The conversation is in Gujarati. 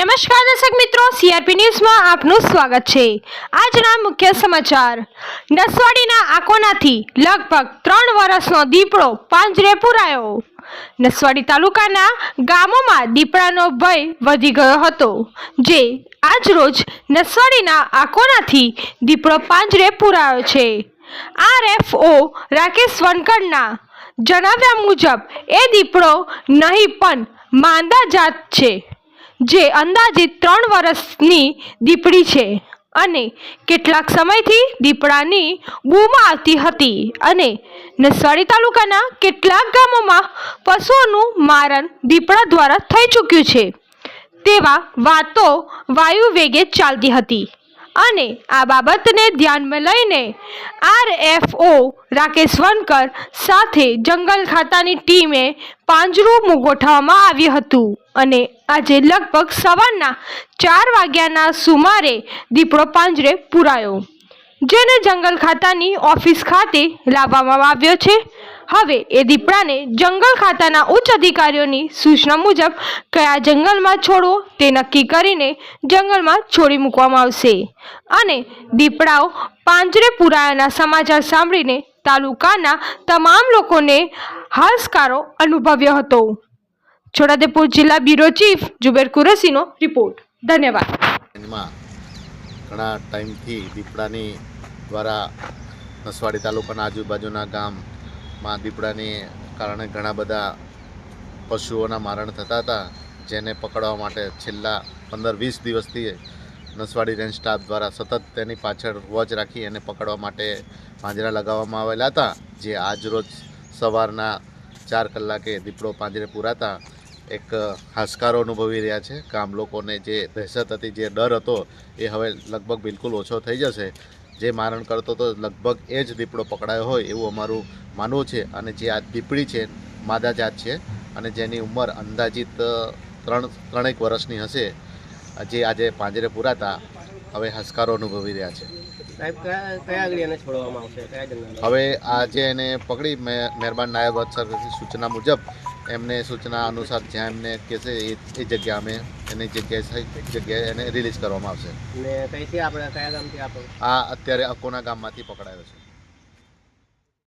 નમસ્કાર દર્શક મિત્રો સીઆરપી ન્યૂઝમાં આપનું સ્વાગત છે. આજના મુખ્ય સમાચાર. નસવાડીના આકોનાથી લગભગ ત્રણ વર્ષનો દીપડો પાંજરે પુરાયો. નસવાડી તાલુકાના ગામોમાં દીપડાનો ભય વધી ગયો હતો, જે આજરોજ નસવાડીના આકોનાથી દીપડો પાંજરે પુરાયો છે. આરએફઓ રાકેશ વનકરના જણાવ્યા મુજબ, એ દીપડો નહીં પણ માંદા જાત છે. જે અંદાજિત ત્રણ વર્ષની દીપડી છે અને કેટલાક સમયથી દીપડાની બૂમાં આવતી હતી અને નસવાડી તાલુકાના કેટલાક ગામોમાં પશુઓનું મારણ દીપડા દ્વારા થઈ ચૂક્યું છે. તેવા વાતો વાયુ વેગે ચાલતી હતી. અને આ બાબતને ધ્યાનમાં લઈને આરએફઓ રાકેશ વનકર સાથે જંગલ ખાતાની ટીમે પાંજરું ગોઠવવામાં આવ્યું હતું. અને આજે લગભગ સવારના ચાર વાગ્યાના સુમારે દીપડો પાંજરે પુરાયો. જેને જંગલ ખાતાની ઓફિસ ખાતે લાવવામાં આવ્યો છે. હવે એ દીપડાને જંગલ ખાતાના ઉચ્ચ અધિકારીઓની સૂચના મુજબ કયા જંગલમાં છોડવો તે નક્કી કરીને જંગલમાં છોડી મૂકવામાં આવશે. અને દીપડાઓ પાંજરે પુરાયાના સમાચાર સાંભળીને તાલુકાના તમામ લોકોને હાશકારો અનુભવ્યો હતો. છોટાદેપુર જિલ્લા બ્યુરો ચીફ જુબેર કુરેશીનો રિપોર્ટ. ધન્યવાદ. ઘણા ટાઈમથી દીપડાની દ્વારા નસવાડી તાલુકાના આજુબાજુના ગામમાં દીપડાની કારણે ઘણા બધા પશુઓના મારણ થતા હતા, જેને પકડવા માટે છેલ્લા પંદર વીસ દિવસથી નસવાડી રેન્જ સ્ટાફ દ્વારા સતત તેની પાછળ વોચ રાખી એને પકડવા માટે પાંજરા લગાવવામાં આવેલા હતા, જે આજરોજ સવારના ચાર કલાકે દીપડો પાંજરે પૂરાતા એક હાશકારો અનુભવી રહ્યા છે. ગામ લોકોને જે દહેશત હતી, જે ડર હતો, એ હવે લગભગ બિલકુલ ઓછો થઈ જશે. જે મારણ કરતો તો લગભગ એ જ દીપડો પકડાયો હોય એવું અમારું માનવું છે અને જે આ દીપડી છે માદા જાત છે અને જેની ઉંમર અંદાજિત ત્રણ ત્રણેક વર્ષની હશે જે આજે પાંજરે પૂરાતા હવે હસકારો અનુભવી રહ્યા છે. એને હવે આજે એને પકડી મે- મહેરબાન નાયબ અફસરની સૂચના મુજબ એમને સૂચના અનુસાર જ્યાં એમને કહેશે એ એ જગ્યા અમે એની જગ્યાએ જગ્યાએ એને રિલીઝ કરવામાં આવશે. ને કઈથી આપણે કયા ગામથી આપણે આ અત્યારે અકોના ગામમાંથી પકડાયો છે.